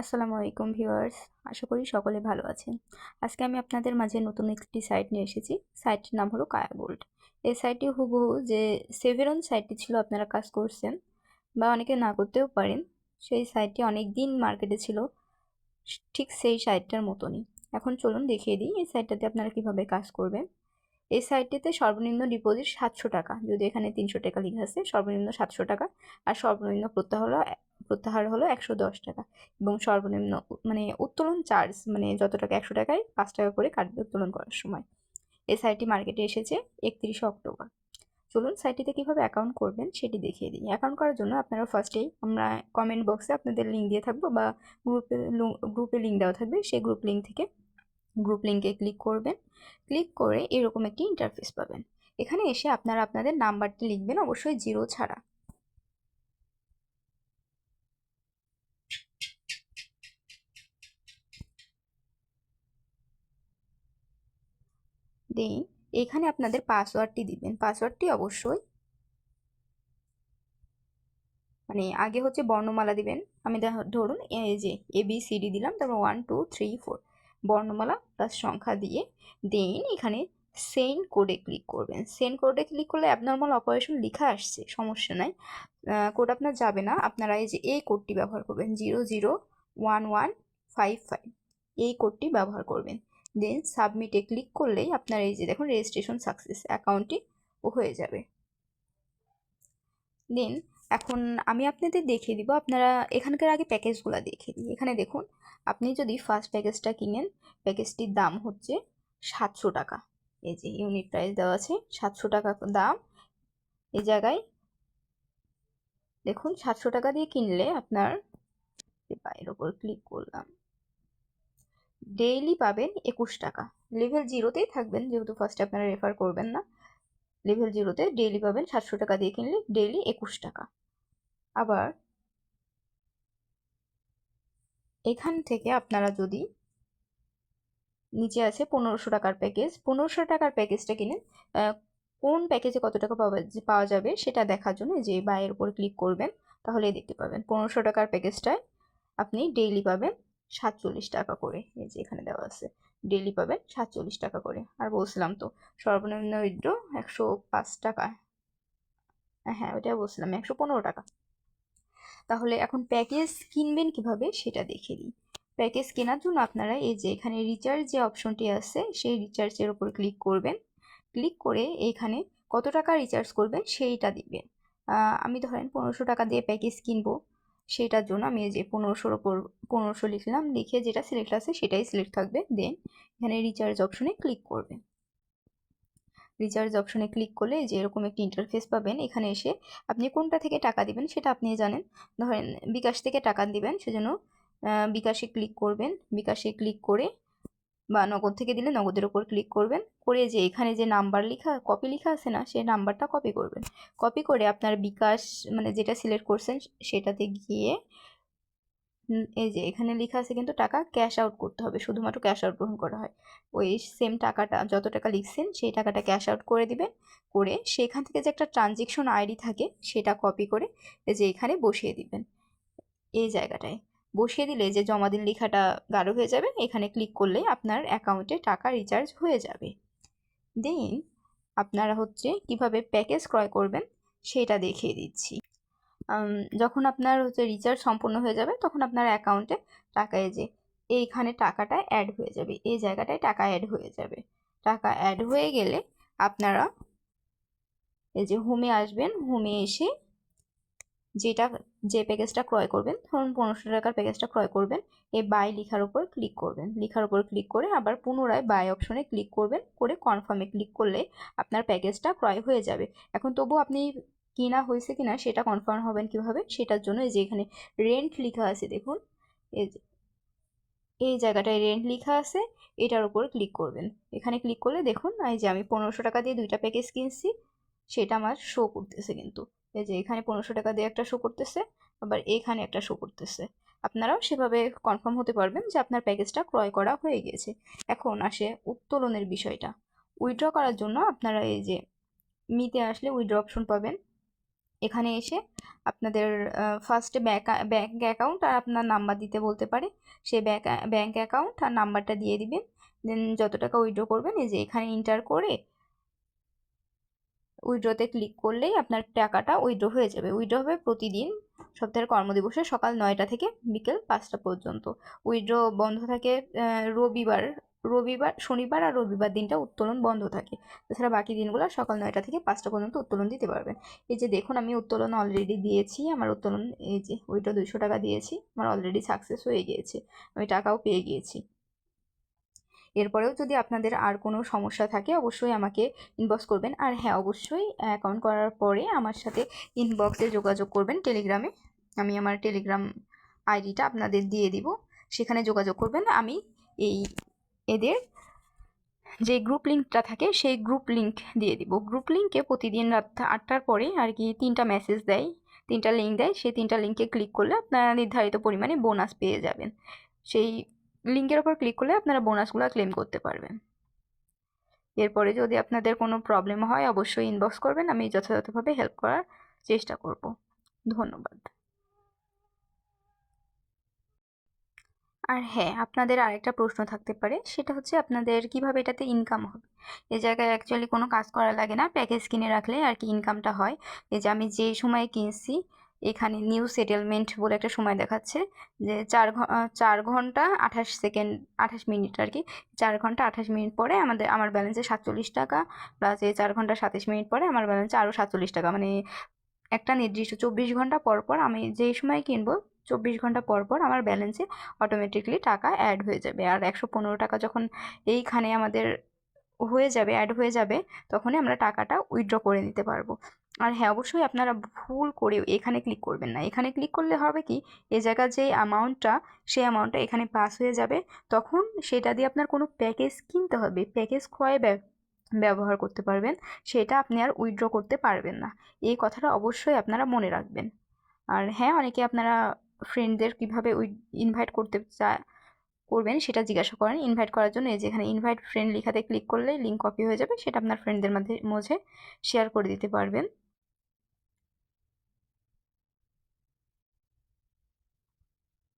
আসসালামু আলাইকুম ভিউয়ার্স, আশা করি সকলে ভালো আছেন। আজকে আমি আপনাদের মাঝে নতুন একটি সাইট নিয়ে এসেছি। সাইটটির নাম হলো কায়া গোল্ড এই সাইটটি হুবহু যে সেভেরন সাইটটি ছিল আপনারা কাজ করছেন বা অনেকে না করতেও পারেন, সেই সাইটটি অনেক দিন মার্কেটে ছিল, ঠিক সেই সাইটটার মতনই। এখন চলুন দেখিয়ে দিই এই সাইটটাতে আপনারা কীভাবে কাজ করবেন। এই সাইটটিতে সর্বনিম্ন ডিপোজিট সাতশো টাকা, যদি এখানে তিনশো টাকা লেখা আছে, সর্বনিম্ন সাতশো টাকা। আর সর্বনিম্ন প্রত্যাহার হলো প্রত্যাহার হলো একশো দশ টাকা এবং সর্বনিম্ন মানে উত্তোলন চার্জ মানে যত টাকা একশো টাকায় পাঁচ টাকা করে কাটবে উত্তোলন করার সময়। এই সাইটটি মার্কেটে এসেছে একত্রিশে অক্টোবর। চলুন সাইটটিতে কীভাবে অ্যাকাউন্ট করবেন সেটি দেখিয়ে দিই। অ্যাকাউন্ট করার জন্য আপনারা ফার্স্টেই আমরা কমেন্ট বক্সে আপনাদের লিঙ্ক দিয়ে থাকব বা গ্রুপে গ্রুপে লিঙ্ক দেওয়া থাকবে। সেই গ্রুপ লিঙ্ক থেকে গ্রুপ লিঙ্কে ক্লিক করবেন। ক্লিক করে এরকম একটি ইন্টারফেস পাবেন। এখানে এসে আপনারা আপনাদের নাম্বারটি লিখবেন। অবশ্যই জিরো ছাড়া। দেন এখানে আপনাদের পাসওয়ার্ডটি দিবেন। পাসওয়ার্ডটি অবশ্যই মানে আগে হচ্ছে বর্ণমালা দিবেন। আমি ধরুন এই যে এ বি সি ডি দিলাম, তারপর ওয়ান টু থ্রি ফোর বর্ণমালা প্লাস সংখ্যা দিয়ে দেন এখানে সেন্ড কোডে ক্লিক করবেন। সেন্ড কোডে ক্লিক করলে অ্যাবনর্মাল অপারেশন লেখা আসছে, সমস্যা নাই। কোড আপনার যাবে না। আপনারা এই যে এই কোডটি ব্যবহার করবেন zero zero one one five five এই কোডটি ব্যবহার করবেন। দেন সাবমিটে ক্লিক করলেই আপনার এই যে দেখুন রেজিস্ট্রেশন সাকসেস অ্যাকাউন্টটি হয়ে যাবে। দেন এখন আমি আপনাদের দেখিয়ে দিব, আপনারা এখানকার আগে প্যাকেজগুলো দেখিয়ে দিই এখানে দেখুন, আপনি যদি ফার্স্ট প্যাকেজটা কিনেন প্যাকেজটির দাম হচ্ছে সাতশো টাকা। এই যে ইউনিট প্রাইস দেওয়া আছে সাতশো টাকা দাম। এই জায়গায় দেখুন, সাতশো টাকা দিয়ে কিনলে আপনার পায়ের ওপর ক্লিক করলাম। ডেইলি পাবেন একুশ টাকা। লেভেল জিরোতেই থাকবেন, যেহেতু ফার্স্টে আপনারা রেফার করবেন না। লেভেল জিরোতে ডেইলি পাবেন সাতশো টাকা দিয়ে কিনলে ডেইলি একুশ টাকা। আবার এখান থেকে আপনারা যদি নিচে আছে পনেরোশো টাকার প্যাকেজ পনেরোশো টাকার প্যাকেজটা কিনেন কোন প্যাকেজে কত টাকা পাওয়া পাওয়া যাবে সেটা দেখার জন্য যে বাইয়ের উপর ক্লিক করবেন তাহলে দেখতে পাবেন। পনেরোশো টাকার প্যাকেজটায় আপনি ডেইলি পাবেন সাতচল্লিশ টাকা করে, এই যে এখানে দেওয়া আছে। ডেলি পাবেন সাতচল্লিশ টাকা করে। আর বলছিলাম তো, সর্বনিম্ন উইড্রো একশো পাঁচ টাকা। হ্যাঁ ওইটা বলছিলাম, একশো পনেরো টাকা। তাহলে এখন প্যাকেজ কিনবেন কীভাবে সেটা দেখে দিই। প্যাকেজ কেনার জন্য আপনারা এই যে এখানে রিচার্জ যে অপশনটি আছে, সেই রিচার্জের ওপর ক্লিক করবেন। ক্লিক করে এখানে কত টাকা রিচার্জ করবেন সেইটা দিবেন আমি ধরেন পনেরোশো টাকা দিয়ে প্যাকেজ কিনবো। সেটার জন্য আমি এই যে পনেরোশোর ওপর, পনেরোশো লিখলাম, লিখে যেটা সিলেক্ট আছে সেটাই সিলেক্ট থাকবে। দেন এখানে রিচার্জ অপশনে ক্লিক করবে। রিচার্জ অপশনে ক্লিক করলে যে এরকম একটি ইন্টারফেস পাবেন। এখানে এসে আপনি কোনটা থেকে টাকা দিবেন সেটা আপনি জানেন। ধরেন বিকাশ থেকে টাকা দিবেন, সেজন্য বিকাশে ক্লিক করবেন। বিকাশে ক্লিক করে বা নগদ থেকে দিলে নগদের ওপর ক্লিক করবেন। করে যে এখানে যে নাম্বার লেখা কপি লেখা আছে না, সেই নাম্বারটা কপি করবেন। কপি করে আপনার বিকাশ মানে যেটা সিলেক্ট করছেন, সেটাতে গিয়ে এই যে এখানে লেখা আছে কিন্তু টাকা ক্যাশ আউট করতে হবে, শুধুমাত্র ক্যাশ আউট গ্রহণ করা হয়। ওই সেম টাকাটা, যত টাকা লিখছেন, সেই টাকাটা ক্যাশ আউট করে দিবেন। করে সেখান থেকে যে একটা ট্রানজেকশন আইডি থাকে, সেটা কপি করে এই যে এখানে বসিয়ে দিবেন। এই জায়গাটায়। বসিয়ে দিলে যে জমা দিন লেখাটা গাঢ় হয়ে যাবে, এখানে ক্লিক করলে আপনার অ্যাকাউন্টে টাকা রিচার্জ হয়ে যাবে। দেন আপনারা হচ্ছে কীভাবে প্যাকেজ ক্রয় করবেন সেটা দেখিয়ে দিচ্ছি। যখন আপনার হচ্ছে রিচার্জ সম্পূর্ণ হয়ে যাবে, তখন আপনার অ্যাকাউন্টে টাকা এই যে, এইখানে টাকাটা অ্যাড হয়ে যাবে, এই জায়গাটায় টাকা অ্যাড হয়ে যাবে। টাকা অ্যাড হয়ে গেলে আপনারা এই যে হোমে আসবেন হোমে এসে যেটা, যে প্যাকেজটা ক্রয় করবেন, ধরুন পনেরোশো টাকার প্যাকেজটা ক্রয় করবেন, এই বাই লেখার উপর ক্লিক করবেন। লেখার উপর ক্লিক করে আবার পুনরায় বাই অপশনে ক্লিক করবেন, করে কনফার্মে ক্লিক করলে আপনার প্যাকেজটা ক্রয় হয়ে যাবে। এখন তবু আপনি কিনা হয়েছে কিনা সেটা কনফার্ম হবেন কীভাবে, সেটার জন্য এই যে এখানে রেন্ট লেখা আছে, দেখুন। এই যে, এই জায়গাটায় রেন্ট লেখা আছে, এটার উপর ক্লিক করবেন। এখানে ক্লিক করলে দেখুন, এই যে আমি পনেরোশো টাকা দিয়ে দুইটা প্যাকেজ কিনছি, সেটা আমার শো করতেছে কিন্তু। এই যে এখানে পনেরোশো টাকা দিয়ে একটা শো করতেছে, আবার এখানে একটা শো করতেছে। আপনারাও সেভাবে কনফার্ম হতে পারবেন যে আপনার প্যাকেজটা ক্রয় করা হয়ে গেছে। এখন আসে উত্তোলনের বিষয়টা। উইথড্র করার জন্য আপনারা এই যে মিতে আসলে উইড্র অপশন পাবেন। এখানে এসে আপনাদের ফার্স্টে ব্যাঙ্ক ব্যাঙ্ক অ্যাকাউন্ট আর আপনার নাম্বার দিতে বলতে পারে। সেই ব্যাঙ্ক ব্যাঙ্ক অ্যাকাউন্ট আর নাম্বারটা দিয়ে দিবেন। দেন যত টাকা উইথড্র করবেন, এই যে এখানে ইন্টার করে উইড্রোতে ক্লিক করলেই আপনার টাকাটা উইড্রো হয়ে যাবে। উইড্রো হবে প্রতিদিন সপ্তাহের কর্মদিবসে সকাল নয়টা থেকে বিকেল পাঁচটা পর্যন্ত। উইড্রো বন্ধ থাকে রবিবার রবিবার, শনিবার আর রবিবার দিনটা উত্তোলন বন্ধ থাকে। তাছাড়া বাকি দিনগুলো সকাল নয়টা থেকে পাঁচটা পর্যন্ত উত্তোলন দিতে পারবেন। এই যে দেখুন, আমি উত্তোলন অলরেডি দিয়েছি, আমার উত্তোলন, এই যে ওইটা দুইশো টাকা দিয়েছি, আমার অলরেডি সাকসেস হয়ে গিয়েছে, আমি টাকাও পেয়ে গিয়েছি। এরপরেও যদি আপনাদের আর কোনো সমস্যা থাকে, অবশ্যই আমাকে ইনবক্স করবেন। আর হ্যাঁ অবশ্যই অ্যাকাউন্ট করার পরে আমার সাথে ইনবক্সে যোগাযোগ করবেন টেলিগ্রামে আমি আমার টেলিগ্রাম আইডিটা আপনাদের দিয়ে দিব। সেখানে যোগাযোগ করবেন। আমি এই এদের যে গ্রুপ লিঙ্কটা থাকে, সেই গ্রুপ লিঙ্ক দিয়ে দিব। গ্রুপ লিঙ্কে প্রতিদিন রাত আটটার পরে আর কি তিনটা মেসেজ দেয়, তিনটা লিঙ্ক দেয়। সেই তিনটা লিঙ্কে ক্লিক করলে আপনারা নির্ধারিত পরিমাণে বোনাস পেয়ে যাবেন। সেই লিঙ্কের ওপর ক্লিক করলে আপনারা বোনাসগুলো ক্লেম করতে পারবেন। এরপরে যদি আপনাদের কোনো প্রবলেম হয়, অবশ্যই ইনবক্স করবেন, আমি যথাযথভাবে হেল্প করার চেষ্টা করব। ধন্যবাদ। আর হ্যাঁ আপনাদের আরেকটা প্রশ্ন থাকতে পারে, সেটা হচ্ছে আপনাদের কীভাবে এটাতে ইনকাম হবে? এ জায়গায় অ্যাকচুয়ালি কোনো কাজ করা লাগে না প্যাকেজ কিনে রাখলে আর কি ইনকামটা হয়। এই যে আমি যে সময়ে কিনছি এখানে নিউ সেটেলমেন্ট বলে একটা সময় দেখাচ্ছে, যে চার চার ঘণ্টা আঠাশ সেকেন্ড আঠাশ মিনিট আর কি। চার ঘণ্টা আঠাশ মিনিট পরে আমাদের, আমার ব্যালেন্সে সাতচল্লিশ টাকা প্লাস এই চার ঘণ্টা সাতাশ মিনিট পরে আমার ব্যালেন্সে আরও সাতচল্লিশ টাকা। মানে একটা নির্দিষ্ট চব্বিশ ঘণ্টা পর পর আমি যেই সময় কিনবো, চব্বিশ ঘণ্টা পর পর আমার ব্যালেন্সে অটোমেটিকলি টাকা অ্যাড হয়ে যাবে। আর একশো পনেরো টাকা যখন এইখানে আমাদের হয়ে যাবে অ্যাড হয়ে যাবে, তখনই আমরা টাকাটা উইথড্র করে নিতে পারব। আর হ্যাঁ অবশ্যই আপনারা ভুল করে এখানে ক্লিক করবেন না। এখানে ক্লিক করলে হবে কি, এ জায়গার যে অ্যামাউন্টটা সেই অ্যামাউন্টটা এখানে পাস হয়ে যাবে। তখন সেটা দিয়ে আপনার কোনো প্যাকেজ কিনতে হবে প্যাকেজ ক্রয়ে ব্যবহার করতে পারবেন। সেটা আপনি আর উইথড্র করতে পারবেন না। এই কথাটা অবশ্যই আপনারা মনে রাখবেন। আর হ্যাঁ অনেকে আপনারা ফ্রেন্ডদের কীভাবে উই ইনভাইট করতে চা, করবেন সেটা জিজ্ঞাসা করেন। ইনভাইট করার জন্য এই যে এখানে ইনভাইট ফ্রেন্ড লেখাতে ক্লিক করলে লিঙ্ক কপি হয়ে যাবে। সেটা আপনার ফ্রেন্ডদের মধ্যে মাঝে শেয়ার করে দিতে পারবেন।